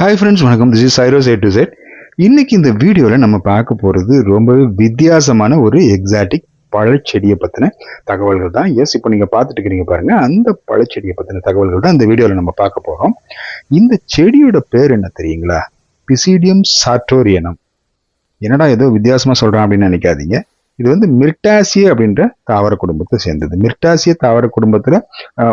Hi friends வணக்கம். This is சைரோஸ் A to set இன்றைக்கி இந்த வீடியோவில் நம்ம பார்க்க போகிறது ரொம்பவே வித்தியாசமான ஒரு எக்ஸாட்டிக் பழச்செடியை பற்றின தகவல்கள் தான். எஸ் இப்போ நீங்கள் பார்த்துட்டு இருக்கிறீங்க பாருங்கள் அந்த பழச்செடியை பற்றின தகவல்கள் தான் இந்த வீடியோவில் நம்ம பார்க்க போகிறோம் இந்த செடியோட பேர் என்ன தெரியுங்களா? பிசிடியம் சாட்டோரியனம் என்னடா ஏதோ வித்தியாசமாக சொல்கிறான் அப்படின்னு நினைக்காதீங்க. இது வந்து மிர்டாசிய அப்படின்ற தாவர குடும்பத்தை சேர்ந்தது. மிர்டாசிய தாவர குடும்பத்தில்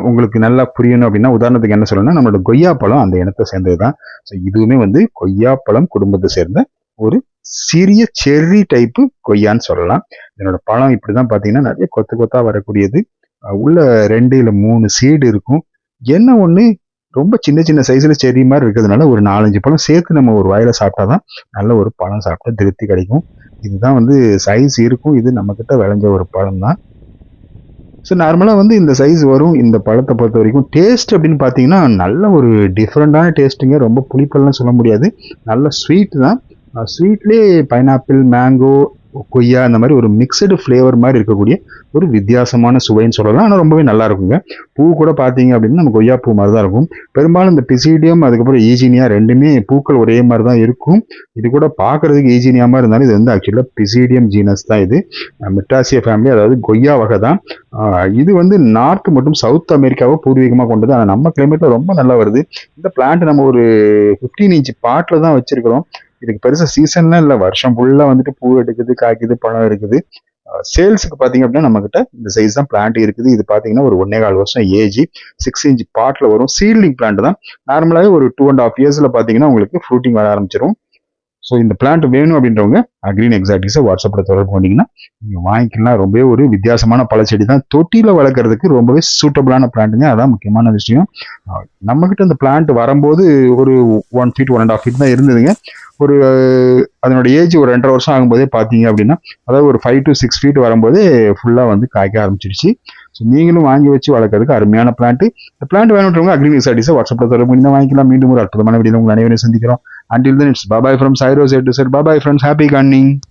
உங்களுக்கு நல்லா புரியணும் அப்படின்னா உதாரணத்துக்கு என்ன சொல்லணும்னா நம்மளோட கொய்யாப்பழம் அந்த இனத்தை சேர்ந்தது தான் ஸோ இதுவுமே வந்து கொய்யாப்பழம் குடும்பத்தை சேர்ந்த ஒரு சிறிய செர்ரி டைப்பு கொய்யான்னு சொல்லலாம். இதனோட பழம் இப்படி தான் பார்த்தீங்கன்னா நிறைய கொத்து கொத்தா வரக்கூடியது. உள்ள ரெண்டு இல்லை மூணு சீடு இருக்கும். என்ன ஒன்று ரொம்ப சின்ன சின்ன சைஸில் செடி மாதிரி இருக்கிறதுனால ஒரு நாலஞ்சு பழம் சேர்த்து நம்ம ஒரு வயலை சாப்பிட்டா தான் நல்ல ஒரு பழம் சாப்பிட்டா திருப்தி கிடைக்கும். இதுதான் வந்து சைஸ் இருக்கும். இது நம்மக்கிட்ட விளைஞ்ச ஒரு பழம் தான் ஸோ நார்மலாக வந்து இந்த சைஸ் வரும். இந்த பழத்தை பொறுத்த வரைக்கும் டேஸ்ட் அப்படின்னு பார்த்தீங்கன்னா நல்ல ஒரு டிஃப்ரெண்ட்டான டேஸ்ட்டுங்க ரொம்ப புளிப்பெல்லாம் சொல்ல முடியாது. நல்ல ஸ்வீட் தான். ஸ்வீட்லேயே பைனாப்பிள் மேங்கோ கொய்யா இந்த மாதிரி ஒரு மிக்சடு ஃப்ளேவர் மாதிரி இருக்கக்கூடிய ஒரு வித்தியாசமான சுவைன்னு சொல்லலாம். ஆனால் ரொம்பவே நல்லா இருக்குங்க. பூ கூட பார்த்தீங்க அப்படின்னா நம்ம கொய்யா பூ மாதிரி தான் இருக்கும். பெரும்பாலும் இந்த பிசிடியம் அதுக்கப்புறம் ஈஜினியா ரெண்டுமே பூக்கள் ஒரே மாதிரி தான் இருக்கும். இது கூட பார்க்கறதுக்கு ஈஜினியா மாதிரி இருந்தாலும் இது வந்து ஆக்சுவலாக பிசிடியம் ஜீனஸ் தான் இது. மிட்டாசிய ஃபேமிலி அதாவது கொய்யா வகை தான். இது வந்து நார்த் மற்றும் சவுத் அமெரிக்காவை பூர்வீகமாக கொண்டது. ஆனால் நம்ம கிளைமேட்டில் ரொம்ப நல்லா வருது. இந்த பிளான்ட் நம்ம ஒரு ஃபிஃப்டீன் இன்ச் பாட்டில் தான் வச்சிருக்கிறோம். இதுக்கு பெருசாக சீசன்லாம் இல்லை. வருஷம் ஃபுல்லாக வந்துட்டு பூ எடுக்குது காய்க்குது பழம் இருக்குது சேல்ஸுக்கு பார்த்தீங்க அப்படின்னா நம்மக்கிட்ட இந்த சைஸ் தான் பிளான்ட் இருக்குது. இது பார்த்தீங்கன்னா ஒரு ஒன்னே கால் வருஷம் ஏஜி சிக்ஸ் இன்ச் பாட்டில் வரும். சீல்டிங் பிளான்ட் தான். நார்மலாகவே ஒரு டூ அண்ட் ஆஃப் இயர்ஸில் பார்த்தீங்கன்னா உங்களுக்கு ஃப்ரூட்டிங் வர ஆரம்பிச்சிடும் ஸோ இந்த பிளான்ட் வேணும் அப்படின்றவங்க அக்ரீன் எக்ஸாக்டிஸை வாட்ஸ்அப்பில் தொடர்பு பண்ணிங்கன்னா நீங்கள் வாங்கிக்கலாம். ரொம்பவே ஒரு வித்தியாசமான பழச்செடி தான். தொட்டியில் வளர்க்குறதுக்கு ரொம்பவே சூட்டபிளான பிளான்ட்டுங்க அதான் முக்கியமான விஷயம். நம்மக்கிட்ட அந்த பிளான்ட் வரும்போது ஒரு one feet one and half feet தான் இருந்ததுங்க. ஒரு அதனோட ஏஜ் ஒரு ரெண்டரை வருஷம் ஆகும்போதே பார்த்தீங்க அப்படின்னா அதாவது ஒரு ஃபைவ் டு சிக்ஸ் ஃபீட் வரும்போதே ஃபுல்லாக வந்து காய்க்க ஆரம்பிச்சிருச்சு. ஸோ நீங்களும் வாங்கி வச்சு வளர்க்கறதுக்கு அருமையான பிளான்ட் இந்த பிளான்ட் வேணுன்றவங்க அக்ரின் எக்ஸாட்டிஸை வாட்ஸ்அப்பில் தொடர்பு பண்ணி தான் வாங்கிக்கலாம். மீண்டும் ஒரு அற்புதமான வீடியோ உங்கள் அனைவரையும் சந்திக்கிறோம். Until then, it's bye bye from Cyrus. Said to bye bye friends. Happy gunning.